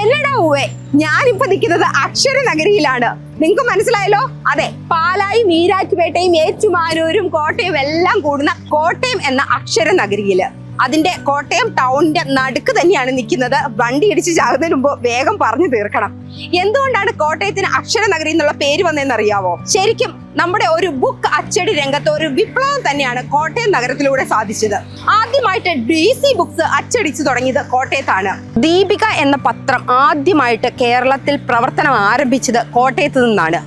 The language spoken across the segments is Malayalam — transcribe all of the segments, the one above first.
എന്നടാ ഉവേ ഞാനിപ്പോ നിൽക്കുന്നത് അക്ഷര നഗരിയിലാണ്. നിങ്ങൾക്ക് മനസ്സിലായല്ലോ? അതെ പാലായും ഈരാറ്റുപേട്ടയും ഏറ്റുമാനൂരും കോട്ടയം എല്ലാം കൂടുന്ന കോട്ടയം എന്ന അക്ഷര നഗരിയിൽ. അതിന്റെ കോട്ടയം ടൗണിന്റെ നടുക്ക് തന്നെയാണ് നിൽക്കുന്നത്. വണ്ടി ഇടിച്ച് ചാകുന്നതിന് മുമ്പ് വേഗം പറഞ്ഞു തീർക്കണം. എന്തുകൊണ്ടാണ് കോട്ടയത്തിന് അക്ഷര നഗരി എന്നുള്ള പേര് വന്നതെന്ന് അറിയാവോ? ശരിക്കും നമ്മുടെ ഒരു ബുക്ക് അച്ചടി രംഗത്ത് ഒരു വിപ്ലവം തന്നെയാണ് കോട്ടയം നഗരത്തിലൂടെ സാധിച്ചത്. ആദ്യമായിട്ട് ഡി സി ബുക്സ് അച്ചടിച്ചു തുടങ്ങിയത് കോട്ടയത്താണ്. ദീപിക എന്ന പത്രം ആദ്യമായിട്ട് കേരളത്തിൽ പ്രവർത്തനം ആരംഭിച്ചത് കോട്ടയത്ത് നിന്നാണ്.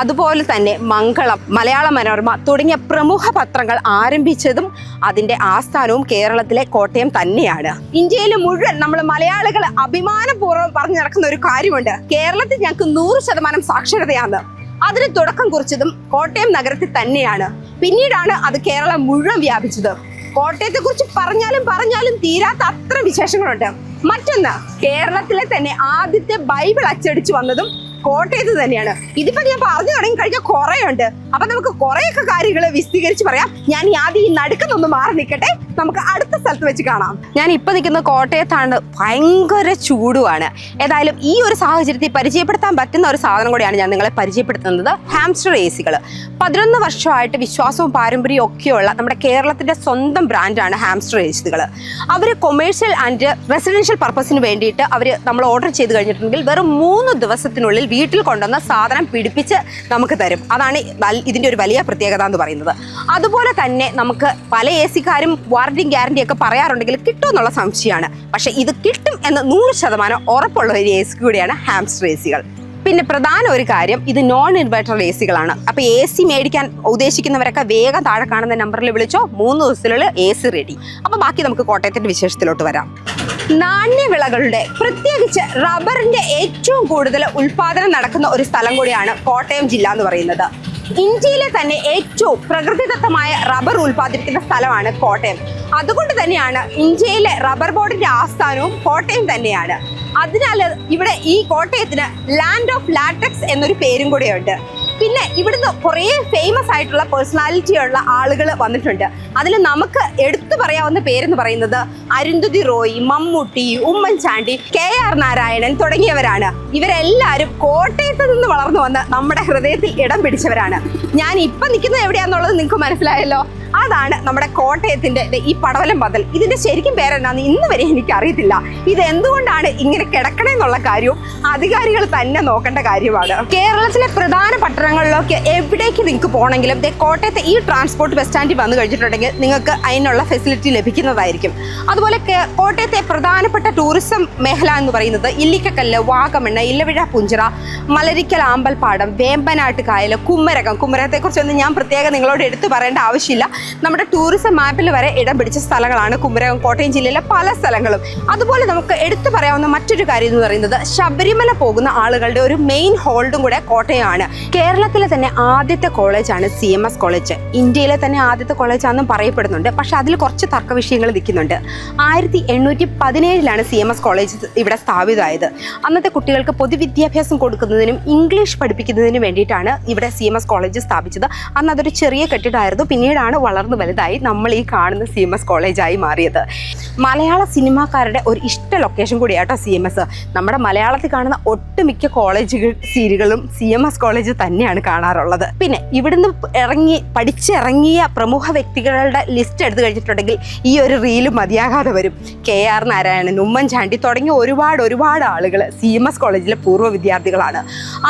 അതുപോലെ തന്നെ മംഗളം മലയാള മനോരമ തുടങ്ങിയ പ്രമുഖ പത്രങ്ങൾ ആരംഭിച്ചതും അതിന്റെ ആസ്ഥാനവും കേരളത്തിലെ കോട്ടയം തന്നെയാണ്. ഇന്ത്യയിൽ മുഴുവൻ നമ്മൾ മലയാളികൾ അഭിമാനപൂർവം പറഞ്ഞു നടക്കുന്ന ഒരു കാര്യമുണ്ട്. കേരളത്തിൽ ഞങ്ങൾക്ക് നൂറ് ശതമാനം സാക്ഷരതയാണ്. അതിന് തുടക്കം കുറിച്ചതും കോട്ടയം നഗരത്തിൽ തന്നെയാണ്. പിന്നീടാണ് അത് കേരളം മുഴുവൻ വ്യാപിച്ചത്. കോട്ടയത്തെ കുറിച്ച് പറഞ്ഞാലും പറഞ്ഞാലും തീരാത്ത അത്ര വിശേഷങ്ങളുണ്ട്. മറ്റൊന്ന് കേരളത്തിലെ തന്നെ ആദ്യത്തെ ബൈബിൾ അച്ചടിച്ചു വന്നതും കോട്ടയത്ത് തന്നെയാണ്. ഇതിപ്പോ ഞാൻ പറഞ്ഞു തുടങ്ങി കഴിഞ്ഞാൽ കുറെ ഉണ്ട് അപ്പൊ നമുക്ക് കുറെയൊക്കെ കാര്യങ്ങൾ വിശദീകരിച്ച് പറയാം. ഞാൻ ഈ ആദ്യം ഈ നടുക്കുന്നൊന്ന് മാറി നിൽക്കട്ടെ. നമുക്ക് അടുത്ത സ്ഥലത്ത് വെച്ച് കാണാം. ഞാൻ ഇപ്പൊ നിൽക്കുന്ന കോട്ടയത്താണ് ഭയങ്കര ചൂടുമാണ് ഏതായാലും ഈ ഒരു സാഹചര്യത്തിൽ പരിചയപ്പെടുത്താൻ പറ്റുന്ന ഒരു സാധനം കൂടിയാണ് ഞാൻ നിങ്ങളെ പരിചയപ്പെടുത്തുന്നത്. ഹാംസ്റ്റർ എ സികൾ പതിനൊന്ന് വർഷമായിട്ട് വിശ്വാസവും പാരമ്പര്യവും ഒക്കെയുള്ള നമ്മുടെ കേരളത്തിന്റെ സ്വന്തം ബ്രാൻഡാണ് ഹാംസ്റ്റർ എ സികൾ അവർ കൊമേഴ്ഷ്യൽ ആൻഡ് റെസിഡൻഷ്യൽ പർപ്പസിന് വേണ്ടിയിട്ട് അവർ നമ്മൾ ഓർഡർ ചെയ്ത് കഴിഞ്ഞിട്ടുണ്ടെങ്കിൽ വെറും മൂന്ന് ദിവസത്തിനുള്ളിൽ വീട്ടിൽ കൊണ്ടുവന്ന സാധനം പിടിപ്പിച്ച് നമുക്ക് തരും. അതാണ് ഇതിന്റെ ഒരു വലിയ പ്രത്യേകത എന്ന് പറയുന്നത്. അതുപോലെ തന്നെ നമുക്ക് പല എ സിക്കാരും വാറന്റിയും ഗ്യാരണ്ടിയും ഒക്കെ പറയാറുണ്ടെങ്കിൽ കിട്ടുമെന്നുള്ള സംശയമാണ്. പക്ഷെ ഇത് കിട്ടും എന്ന് നൂറ് ശതമാനം ഉറപ്പുള്ള ഒരു എ കൂടിയാണ് ഹാംസ്റ്റർ എ സികൾ പിന്നെ പ്രധാന ഒരു കാര്യം ഇത് നോൺ ഇൻവെർട്ടർ എ സികളാണ് അപ്പൊ എ സി മേടിക്കാൻ ഉദ്ദേശിക്കുന്നവരൊക്കെ വേഗം താഴെ കാണുന്ന നമ്പറിൽ വിളിച്ചോ മൂന്ന് ദിവസത്തിലുള്ള എ സി റെഡി അപ്പോൾ ബാക്കി നമുക്ക് കോട്ടയത്തിന്റെ വിശേഷത്തിലോട്ട് വരാം. നാണ്യവിളകളുടെ പ്രത്യേകിച്ച് റബ്ബറിന്റെ ഏറ്റവും കൂടുതൽ ഉൽപാദനം നടക്കുന്ന ഒരു സ്ഥലം കൂടിയാണ് കോട്ടയം ജില്ല എന്ന് പറയുന്നത്. ഇന്ത്യയിലെ തന്നെ ഏറ്റവും പ്രകൃതിദത്തമായ റബ്ബർ ഉൽപ്പാദിപ്പിക്കുന്ന സ്ഥലമാണ് കോട്ടയം. അതുകൊണ്ട് തന്നെയാണ് ഇന്ത്യയിലെ റബ്ബർ ബോർഡിന്റെ ആസ്ഥാനവും കോട്ടയം തന്നെയാണ്. അതിനാൽ ഇവിടെ ഈ കോട്ടയത്തിന് ലാൻഡ് ഓഫ് ലാറ്റക്സ് എന്നൊരു പേരും കൂടെയുണ്ട്. പിന്നെ ഇവിടുന്ന് കുറേ ഫേമസ് ആയിട്ടുള്ള പേഴ്സണാലിറ്റി ഉള്ള ആളുകൾ വന്നിട്ടുണ്ട്. അതിൽ നമുക്ക് എടുത്തു പറയാവുന്ന പേരെന്ന് പറയുന്നത് അരുന്ധതി റോയ് മമ്മൂട്ടി ഉമ്മൻചാണ്ടി കെ ആർ നാരായണൻ തുടങ്ങിയവരാണ്. ഇവരെല്ലാവരും കോട്ടയത്ത് നിന്ന് വളർന്നു വന്ന് നമ്മുടെ ഹൃദയത്തിൽ ഇടം പിടിച്ചവരാണ്. ഞാൻ ഇപ്പം നിൽക്കുന്നത് എവിടെയാണെന്നുള്ളത് നിങ്ങൾക്ക് മനസ്സിലായല്ലോ. അതാണ് നമ്മുടെ കോട്ടയത്തിന്റെ ഈ പടവലം ബദൽ ഇതിന്റെ ശരിക്കും പേരെന്നാന്ന് ഇന്ന് വരെ എനിക്ക് അറിയത്തില്ല ഇത് എന്തുകൊണ്ടാണ് ഇങ്ങനെ കിടക്കണേന്നുള്ള കാര്യവും അധികാരികൾ തന്നെ നോക്കേണ്ട കാര്യമാണ്. കേരളത്തിലെ പ്രധാന പട്ടണങ്ങളിലൊക്കെ എവിടേക്ക് നിങ്ങൾക്ക് പോകണമെങ്കിലും കോട്ടയത്തെ ഈ ട്രാൻസ്പോർട്ട് ബസ് സ്റ്റാൻഡിൽ വന്നു കഴിഞ്ഞിട്ടുണ്ടെങ്കിൽ നിങ്ങൾക്ക് അതിനുള്ള ഫെസിലിറ്റി ലഭിക്കുന്നതായിരിക്കും. അതുപോലെ കോട്ടയത്തെ പ്രധാനപ്പെട്ട ടൂറിസം മേഖല എന്ന് പറയുന്നത് ഇല്ലിക്കക്കല്ല് വാഗമണ്ണ ഇല്ലവിഴ പുഞ്ചിറ മലരിക്കൽ ആമ്പൽപ്പാടം വേമ്പനാട്ട് കായൽ കുമ്മരകം കുമ്മരകത്തെക്കുറിച്ചൊന്നും ഞാൻ പ്രത്യേകം നിങ്ങളോട് എടുത്തു പറയേണ്ട ആവശ്യമില്ല. നമ്മുടെ ടൂറിസം മാപ്പിൽ വരെ ഇടം പിടിച്ച സ്ഥലങ്ങളാണ് കുമരകം കോട്ടയം ജില്ലയിലെ പല സ്ഥലങ്ങളും. അതുപോലെ നമുക്ക് എടുത്തു പറയാവുന്ന മറ്റൊരു കാര്യം എന്ന് പറയുന്നത് ശബരിമല പോകുന്ന ആളുകളുടെ ഒരു മെയിൻ ഹോൾഡും കൂടെ കോട്ടയമാണ്. കേരളത്തിലെ തന്നെ ആദ്യത്തെ കോളേജാണ് സി എം എസ് കോളേജ്. ഇന്ത്യയിലെ തന്നെ ആദ്യത്തെ കോളേജാണെന്നും പറയപ്പെടുന്നുണ്ട്. പക്ഷെ അതിൽ കുറച്ച് തർക്ക വിഷയങ്ങൾ നിൽക്കുന്നുണ്ട്. ആയിരത്തി എണ്ണൂറ്റി പതിനേഴിലാണ് സി എം എസ് കോളേജ് ഇവിടെ സ്ഥാപിതമായത്. അന്നത്തെ കുട്ടികൾക്ക് പൊതുവിദ്യാഭ്യാസം കൊടുക്കുന്നതിനും ഇംഗ്ലീഷ് പഠിപ്പിക്കുന്നതിനും വേണ്ടിയിട്ടാണ് ഇവിടെ സി എം എസ് കോളേജ് സ്ഥാപിച്ചത്. അന്ന് അതൊരു ചെറിയ കെട്ടിടമായിരുന്നു. പിന്നീടാണ് വളർന്നു വലുതായി നമ്മൾ ഈ കാണുന്ന സി എം എസ് കോളേജായി മാറിയത്. മലയാള സിനിമാക്കാരുടെ ഒരു ഇഷ്ട ലൊക്കേഷൻ കൂടിയാട്ടോ സി എം എസ്. നമ്മുടെ മലയാളത്തിൽ കാണുന്ന ഒട്ടുമിക്ക കോളേജുകൾ സീരികളും സി എം എസ് കോളേജ് തന്നെയാണ് കാണാറുള്ളത്. പിന്നെ ഇവിടുന്ന് ഇറങ്ങി പഠിച്ചിറങ്ങിയ പ്രമുഖ വ്യക്തികളുടെ ലിസ്റ്റ് എടുത്തു കഴിഞ്ഞിട്ടുണ്ടെങ്കിൽ ഈ ഒരു റീൽ മതിയാകാതെ വരും. കെ ആർ നാരായണൻ ഉമ്മൻചാണ്ടി തുടങ്ങിയ ഒരുപാട് ഒരുപാട് ആളുകൾ സി എം എസ് കോളേജിലെ പൂർവ വിദ്യാർത്ഥികളാണ്.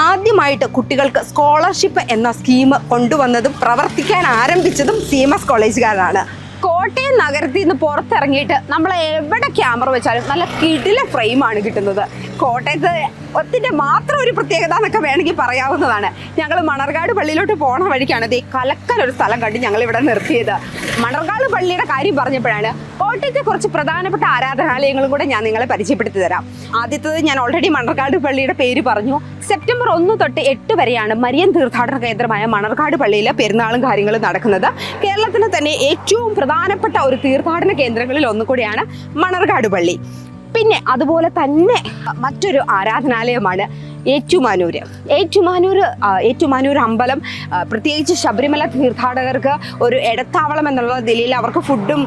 ആദ്യമായിട്ട് കുട്ടികൾക്ക് സ്കോളർഷിപ്പ് എന്ന സ്കീം കൊണ്ടുവന്നതും പ്രവർത്തിക്കാൻ ആരംഭിച്ചതും സി എം എസ് കോളേജുകാരാണ്. കോട്ടയം നഗരത്തിൽ നിന്ന് പുറത്തിറങ്ങിയിട്ട് നമ്മൾ എവിടെ ക്യാമറ വെച്ചാലും നല്ല കിടില ഫ്രെയിമാണ് കിട്ടുന്നത്. കോട്ടയത്ത് ഒത്തിന്റെ മാത്രം ഒരു പ്രത്യേകത എന്നൊക്കെ വേണമെങ്കിൽ പറയാവുന്നതാണ്. ഞങ്ങൾ മണർകാട് പള്ളിയിലോട്ട് പോണ വഴിക്കാണ് ദേ കലക്കൽ ഒരു സ്ഥലം കണ്ട് ഞങ്ങൾ ഇവിടെ നിർത്തിയത്. മണർകാട് പള്ളിയുടെ കാര്യം പറഞ്ഞപ്പോഴാണ് കോട്ടയത്തെ കുറച്ച് പ്രധാനപ്പെട്ട ആരാധനാലയങ്ങളും കൂടെ ഞാൻ നിങ്ങളെ പരിചയപ്പെടുത്തി തരാം. ആദ്യത്തത് ഞാൻ ഓൾറെഡി മണർകാട് പള്ളിയുടെ പേര് പറഞ്ഞു. സെപ്റ്റംബർ ഒന്ന് തൊട്ട് എട്ട് വരെയാണ് മരിയൻ തീർത്ഥാടന കേന്ദ്രമായ മണർകാട് പള്ളിയിൽ പെരുന്നാളും കാര്യങ്ങളും നടക്കുന്നത്. കേരളത്തിലെ തന്നെ ഏറ്റവും പ്രധാനപ്പെട്ട ഒരു തീർത്ഥാടന കേന്ദ്രങ്ങളിൽ ഒന്നുകൂടിയാണ് മണർകാട് പള്ളി. പിന്നെ അതുപോലെ തന്നെ മറ്റൊരു ആരാധനാലയമാണ് ഏറ്റുമാനൂർ ഏറ്റുമാനൂർ ഏറ്റുമാനൂർ അമ്പലം പ്രത്യേകിച്ച് ശബരിമല തീർത്ഥാടകർക്ക് ഒരു ഇടത്താവളം എന്നുള്ള നിലയിൽ അവർക്ക് ഫുഡും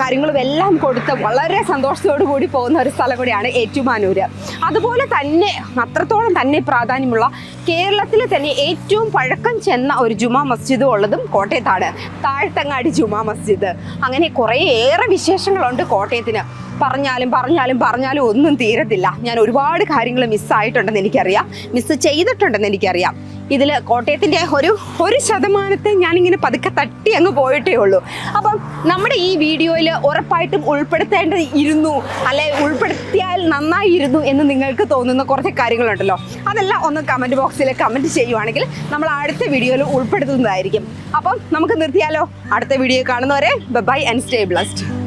കാര്യങ്ങളും എല്ലാം കൊടുത്ത് വളരെ സന്തോഷത്തോടു കൂടി പോകുന്ന ഒരു സ്ഥലം കൂടിയാണ് ഏറ്റുമാനൂർ അതുപോലെ തന്നെ അത്രത്തോളം തന്നെ പ്രാധാന്യമുള്ള കേരളത്തിലെ തന്നെ ഏറ്റവും പഴക്കം ചെന്ന ഒരു ജുമാ മസ്ജിദ് ഉള്ളതും കോട്ടയത്താണ്. താഴ്ത്തങ്ങാടി ജുമാ മസ്ജിദ്. അങ്ങനെ കുറേ കുറേയേറെ വിശേഷങ്ങളുണ്ട് കോട്ടയത്തിന്. പറഞ്ഞാലും പറഞ്ഞാലും പറഞ്ഞാലും ഒന്നും തീരത്തില്ല. ഞാൻ ഒരുപാട് കാര്യങ്ങൾ മിസ്സായിട്ടുണ്ടെന്ന് എനിക്കറിയാം. മിസ് ചെയ്തിട്ടുണ്ടെന്ന് എനിക്കറിയാം. ഇതിൽ കോട്ടയത്തിന്റെ ഒരു ഒരു ശതമാനത്തെ ഞാനിങ്ങനെ പതുക്കെ തട്ടി അങ്ങ് പോയിട്ടേ ഉള്ളൂ. അപ്പം നമ്മുടെ ഈ വീഡിയോയിൽ ഉറപ്പായിട്ടും ഉൾപ്പെടുത്തേണ്ടത് ഇരുന്നു അല്ലെ ഉൾപ്പെടുത്തിയാൽ നന്നായിരുന്നു എന്ന് നിങ്ങൾക്ക് തോന്നുന്ന കുറച്ച് കാര്യങ്ങളുണ്ടല്ലോ. അതെല്ലാം ഒന്ന് കമന്റ് ബോക്സിൽ കമന്റ് ചെയ്യുവാണെങ്കിൽ നമ്മൾ അടുത്ത വീഡിയോയിൽ ഉൾപ്പെടുത്തുന്നതായിരിക്കും. അപ്പം നമുക്ക് നിർത്തിയാലോ? അടുത്ത വീഡിയോ കാണുന്നവരെ ബൈ ആൻഡ് സ്റ്റേ ബ്ലസ്ഡ്